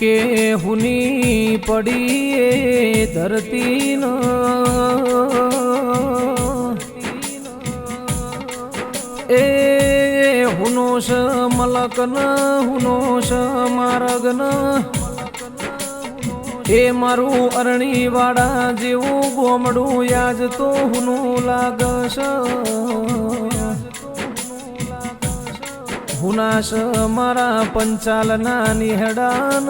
કે હુની પડીએ એ ધરતી એ હુનો સ મલકન, હુનો સ મારગન. એ મારું અરણી વાળા જેવું ગોમડું યાજ તો હુનું લાગશ. હુનાશ મારા પંચાલના નિહડાન.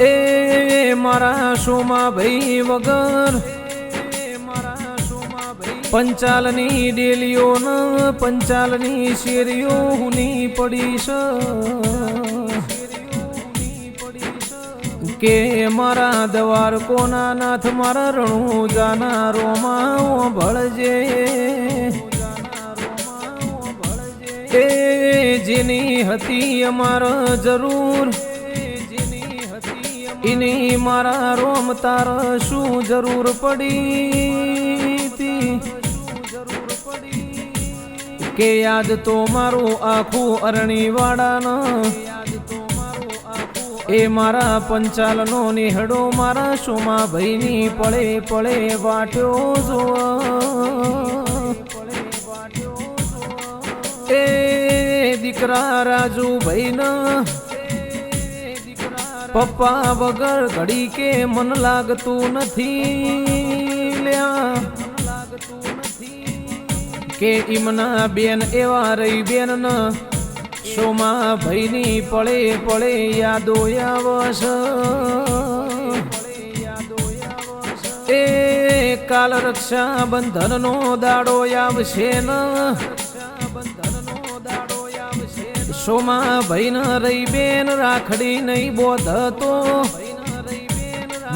એ મારા સોમા ભાઈ વગર. પંચાલની ડેલીઓ ન પંચાલની શેરીઓ હુની પડીશ. કે મારા દવાર કોના નાથ મારા રણું જાના માં ભળજે. એ જેની હતી અમાર જરૂર. એની મારા રોમ તાર શું જરૂર પડી કે યાદ તો મારું આખું અરણી વાળાના એ મારા પંચાલનો નિહડો મારા શોમાં ભાઈની પળે પળે વાટ્યો જોવા. એ દીકરા રાજુ ભાઈના પપ્પા વગર ઘડી કે મન લાગતું નથી. લ્યા કે ઈમના બેન એવા રહી બેન ન સોમા ભાઈની પળે પળે યાદો આવશ. એ કાલ રક્ષા બંધનનો દાડો આવશે ન સોમા ભાઈ ન રહી બેન રાખડી નહીં બોધતો.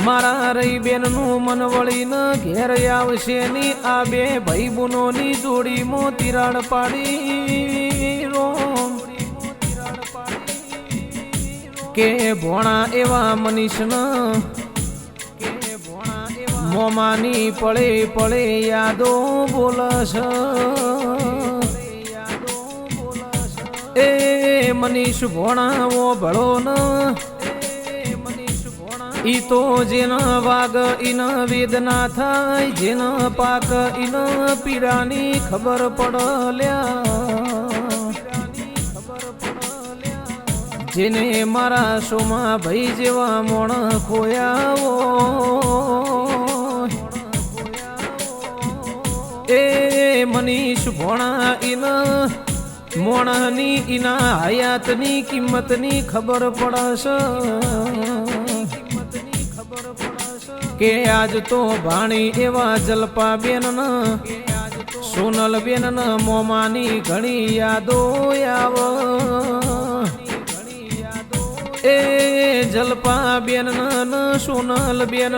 મારા રહી બેનનું મન વળી ન ઘેર આવશે ની આ બે ભાઈ બુનો ની જોડી મો તિરાડ પાડી રોમ કે ભોણા એવા મનીષ ન મોમાની પળે પળે યાદો બોલશ. મનીષ ભોણાવો ભળો ન. ઈ તો જેન વાગ ઇન વેદના થાય, જેન પાક ઇન પીડાની ખબર પડલ્યા. જેને મારા શોમાં ભાઈ જેવા મોણ ખોયાવો એ મનીષ ભોણા ઇન મોણની ઇના હયાતની કિંમતની ખબર પડશે. કે આજ તો ભાણી એવા જલપા બેન સોનલ બેન મોમાની ઘણી યાદો આવ. એ જલપા બેન સોનલ બેન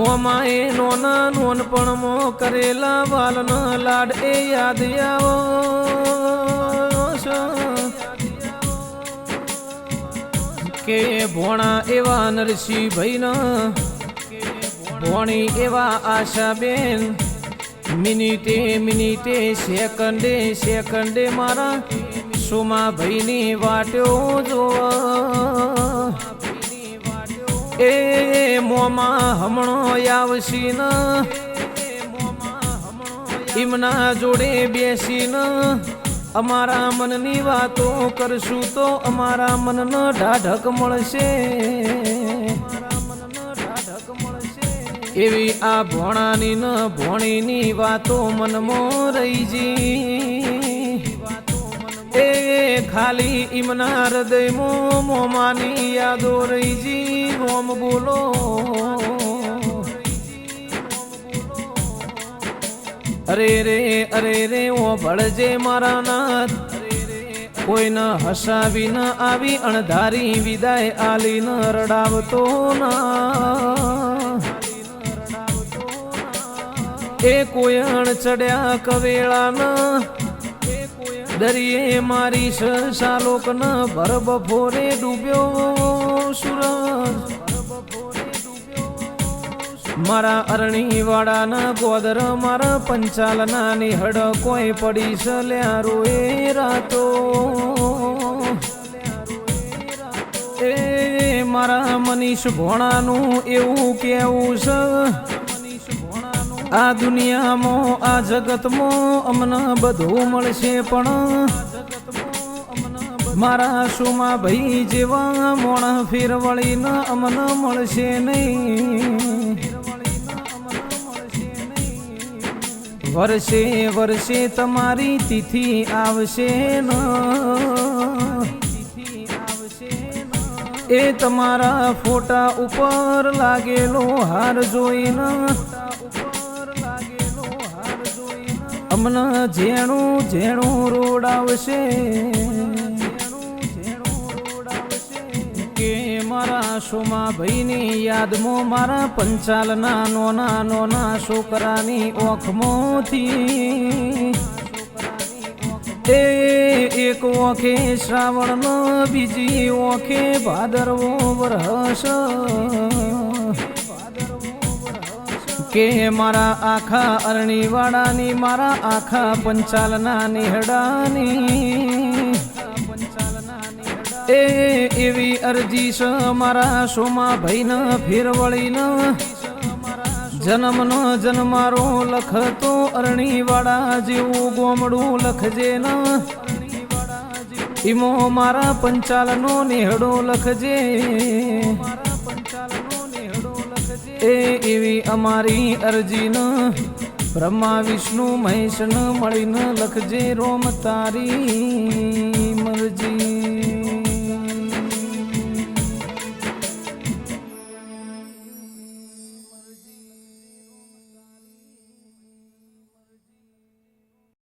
મોમાં એ નોના નોનપણ મો કરેલા વાલના લાડ, એ યાદ આવો. કે ભોણા એવા નરસિંહ ભાઈ ભોણી એવા આશાબેન, મિનિટે મિનિટે, સેકન્ડે સેકન્ડે મારા સોમા ભાઈની વાટ્યો જોવા. એ મોમાં હમણો આવશી ન ઈમના જોડે બેસીન. અમારા મનની વાતો કરશું તો અમારા મનનો ઢાઢક મળશે. એવી આ ભોણાની ન ભોણીની વાતો મનમાં રહી જી ખાલી ઈમના હૃદયમાં મોમાની યાદો રહી જી રોમ બોલો. અરે રે અરે રે, ઓ ભળજે મારા નાથ. કોઈને હસાવી, ન આવી, અણધારી વિદાય આલી ન રડાવતો ના. એ કોયણ ચડ્યા કવેળાના દરિયે મારી સાલોક ન ભર બફોરે ડૂબ્યો સુરજ મારા અરણી વાળાના ગોદર મારા પંચાલના નિહડ કોઈ પડી સલ્યા રોએ રાતો. એ મારા મનીષ ભોણાનું એવું કેવું છે આ દુનિયામાં, આ જગતમાં અમને બધું મળશે પણ મારા સુમા ભાઈ જેવા મોણ ફેરવળીને અમને મળશે નહીં. વર્ષે વર્ષે તમારી તિથિ આવશે ન. એ તમારા ફોટા ઉપર લાગેલો હાર જોઈને અમને ઝેણું ઝેણું રોડાવશે. કે મારા સોમા ભાઈની યાદમાં મારા પંચાલના નોના નોના છોકરાની ઓખમોથી. એ એક ઓખે શ્રાવણનો બીજી ઓખે ભાદરવો વરસ કે મારા આખા અરણીવાળાની મારા આખા પંચાલના નિહડાની. એ એવી અરજી છે મારા સોમા ભાઈને ફેરવળીને. જન્મનો જન્મારો લખતો અરણીવાળા જેવું ગોમડું લખજે ન. ઈમો મારા પંચાલનો નિહડો લખજે. એ એવી અમારી અરજીન. બ્રહ્મા વિષ્ણુ મહેશન મળીને લખજે રોમ તારી મરજી.